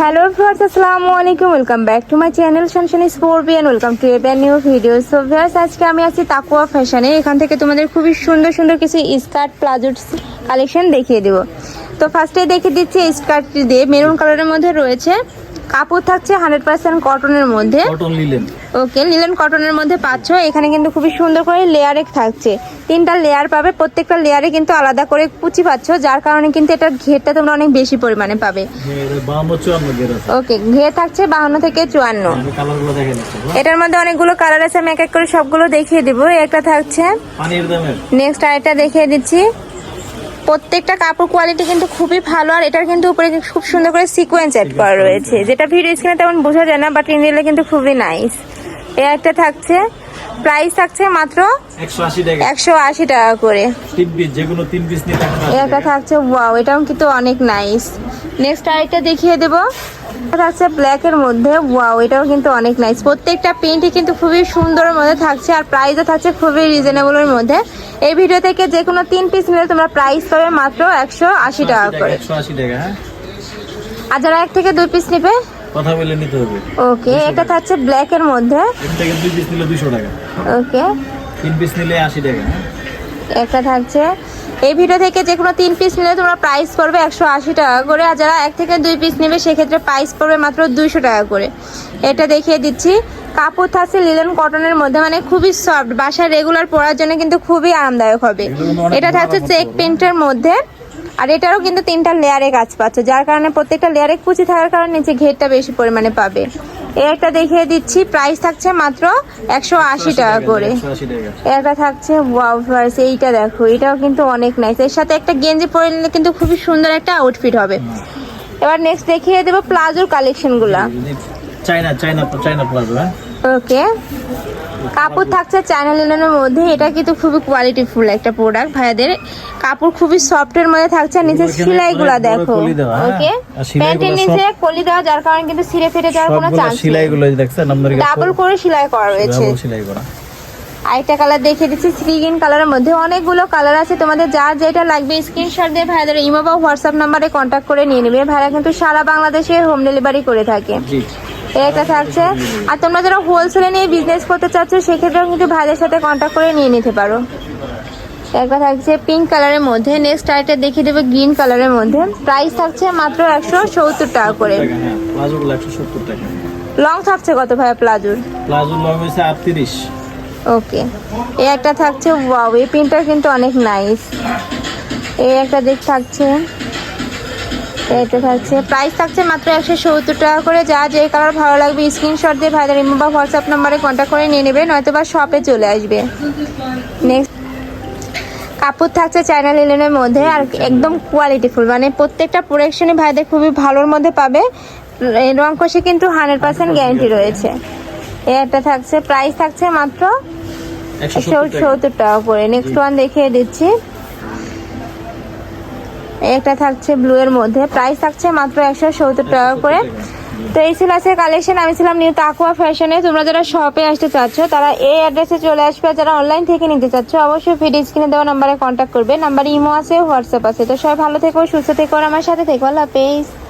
Hello viewers, আসসালামু আলাইকুম। Welcome back to my channel sunshine scorpion welcome to a new video so viewers, আজকে আমি আছি তাকুয়া ফ্যাশনে এখান থেকে তোমাদের খুবই সুন্দর সুন্দর কিছু স্কার্ট প্লাজো কালেকশন দেখিয়ে দেবো। তো ফার্স্টে দেখে দিচ্ছি স্কার্টটি দিয়ে। মেরুন কালারের মধ্যে রয়েছে কাপড় থাকছে হান্ড্রেড পার্সেন্ট কটনের মধ্যে। ওকে লিলেন কটনের মধ্যে পাচ্ছ। এখানে কিন্তু খুবই সুন্দর করে লেয়ারে থাকছে। তিনটা লেয়ার পাবে প্রত্যেকটা লেয়ারে কিন্তু আলাদা করে কুচি পাচ্ছ যার কারণে কিন্তু এটার ঘেরটা তোমরা অনেক বেশি পরিমাণে পাবে। ওকে ঘের থাকছে বাহান্ন থেকে চুয়ান্ন। দেখে নিচ্ছি এটার মধ্যে অনেকগুলো কালার আছে আমি এক এক করে সবগুলো দেখিয়ে দিব। একটা থাকছে নেক্সট আরেকটা দেখিয়ে দিচ্ছি। প্রত্যেকটা কাপড় কোয়ালিটি কিন্তু খুবই ভালো আর এটার কিন্তু উপরে খুব সুন্দর করে সিকোয়েন্স অ্যাড করা রয়েছে। যেটা ভিডিও স্ক্রিনে তেমন বোঝা যায় না বাট ইন্ডিয়ালে কিন্তু খুবই নাইস এ একটা থাকছে প্রাইস থাকছে মাত্র একশো আশি টাকা। করে। একটা থাকছে ওয়াও এটাও কিন্তু অনেক নাইস নেক্সট আরেকটা দেখিয়ে দেবো। এটা থাকছে ব্ল্যাকের মধ্যে। ওয়াও এটাও কিন্তু অনেক নাইস প্রত্যেকটা প্রিন্টই কিন্তু খুবই সুন্দরের মধ্যে থাকছে আর প্রাইসও থাকছে খুবই রিজনেবলের মধ্যে। এই ভিডিও থেকে যে কোনো তিন পিস নিলে তোমরা প্রাইস পাবে মাত্র একশো আশি টাকা করে। হ্যাঁ? আর যারা এক থেকে দুই পিস নেবে? কথা বলে নিতে হবে। ওকে এটা থাকছে ব্ল্যাকের মধ্যে। এক থেকে দুই পিস নিলে দুশো টাকা। ওকে তিন পিস নিলে আশি টাকা হ্যাঁ? একটা থাকছে এই ভিডিও থেকে যে কোনো তিন পিস নিলে তোমরা প্রাইস পড়বে একশো আশি টাকা করে আর যারা এক থেকে দুই পিস নেবে সেক্ষেত্রে প্রাইস পড়বে মাত্র দুইশো টাকা করে। এটা দেখিয়ে দিচ্ছি। কাপড় থাকছে লিলেন কটনের মধ্যে মানে খুবই সফট বাসায় রেগুলার পরার জন্য কিন্তু খুবই আরামদায়ক হবে। এটা থাকছে চেক। প্রিন্টের মধ্যে। আর এটারও কিন্তু তিনটা লেয়ারে কাজ পাচ্ছে যার কারণে প্রত্যেকটা লেয়ারে কুচি থাকার কারণে নিচে ঘেরটা বেশি পরিমাণে পাবে। একটা দেখিয়ে দিচ্ছি প্রাইস থাকছে মাত্র একশো আশি টাকা করে। এটা থাকছে ওয়াও এইটা দেখো এটাও কিন্তু অনেক নাইস এর সাথে একটা গেঞ্জি পরে নিলে কিন্তু খুবই সুন্দর একটা আউটফিট হবে। এবার নেক্সট দেখিয়ে দেবো প্লাজোর কালেকশনগুলা চাইনা চাইনা চাইনা প্লাজো হ্যাঁ? ওকে কাপড় থাকছে চায়না লিনেনের মধ্যে। এটা কিন্তু খুবই কোয়ালিটিফুল একটা প্রোডাক্ট ভাইয়াদের। কাপড় খুবই সফটের মধ্যে থাকছে। নিচে এখানে সেলাইগুলা দেখো। হ্যাঁ। ওকে প্যান্টের নিচে কলি দেওয়া যার কারণে কিন্তু ছিঁড়ে ফেটে যাওয়ার কোনো চান্স নেই। সিলাইগুলো দেখছেন ডাবল করে সেলাই করা রয়েছে। সিলাই করা। আরেকটা কালার দেখিয়ে দিচ্ছি গ্রিন কালারের মধ্যে। অনেকগুলো কালার আছে। তোমাদের যার যেটা লাগবে স্ক্রিনশট দিয়ে ভাইদের ইমো বা হোয়াটসঅ্যাপ নাম্বারে কন্ট্যাক্ট করে নিয়ে নেবে। ভাইরা কিন্তু সারা বাংলাদেশে হোম ডেলিভারি করে থাকে। একটা থাকছে। আর তোমরা যারা হোলসেলে নিয়ে বিজনেস করতে চাচ্ছ সেক্ষেত্রেও কিন্তু ভাইদের সাথে কন্ট্যাক্ট করে নিয়ে নিতে পারো। একটা থাকছে পিঙ্ক কালারের মধ্যে। নেক্সট আরেকটা দেখিয়ে দেবে গ্রিন কালারের মধ্যে। প্রাইস থাকছে মাত্র একশো সত্তর টাকা করে। হ্যাঁ লং থাকছে কত ভাইয়া প্লাজোর প্লাজো লং হয়েছে আটত্রিশ। ওকে এই একটা থাকছে ওয়াও এই পিনটা কিন্তু অনেক নাইস এই একটা দিক থাকছে এটা থাকছে। প্রাইস থাকছে মাত্র একশো সত্তর টাকা করে। যা যে কালার ভালো লাগবে স্ক্রিনশট দিয়ে ভাইদের ইমো বা হোয়াটসঅ্যাপ নাম্বারে কন্ট্যাক্ট করে নিয়ে নেবে নয়তো বা শপে চলে আসবে। নেক্সট কাপড় থাকছে চায়না লিলেনের মধ্যে আর একদম কোয়ালিটিফুল মানে প্রত্যেকটা প্রোডাকশনই ভাইদের খুবই ভালোর মধ্যে পাবে। রং কষে কিন্তু হান্ড্রেড পার্সেন্ট গ্যারান্টি রয়েছে। একটা থাকছে প্রাইস থাকছে মাত্র একশো সত্তর টাকা। করে। নেক্সট ওয়ান দেখিয়ে দিচ্ছি। একটা থাকছে ব্লু এর মধ্যে। প্রাইস থাকছে মাত্র একশো সত্তর টাকা করে। তো এই ছিল আছে কালেকশন আমি ছিলাম নিউ তাকুয়া ফ্যাশনে তোমরা যারা শপে আসতে চাচ্ছ, তারা এই অ্যাড্রেসে চলে আসবে। যারা অনলাইন থেকে নিতে চাচ্ছ, অবশ্যই ভিডিও স্ক্রিনে দেওয়া নাম্বারে কন্ট্যাক্ট করবে। নাম্বার ইমো আছে হোয়াটসঅ্যাপ আছে। তো সবাই ভালো থেকো, সুস্থ থেকো আমার সাথে থেকো। আল্লাহ হাফেজ।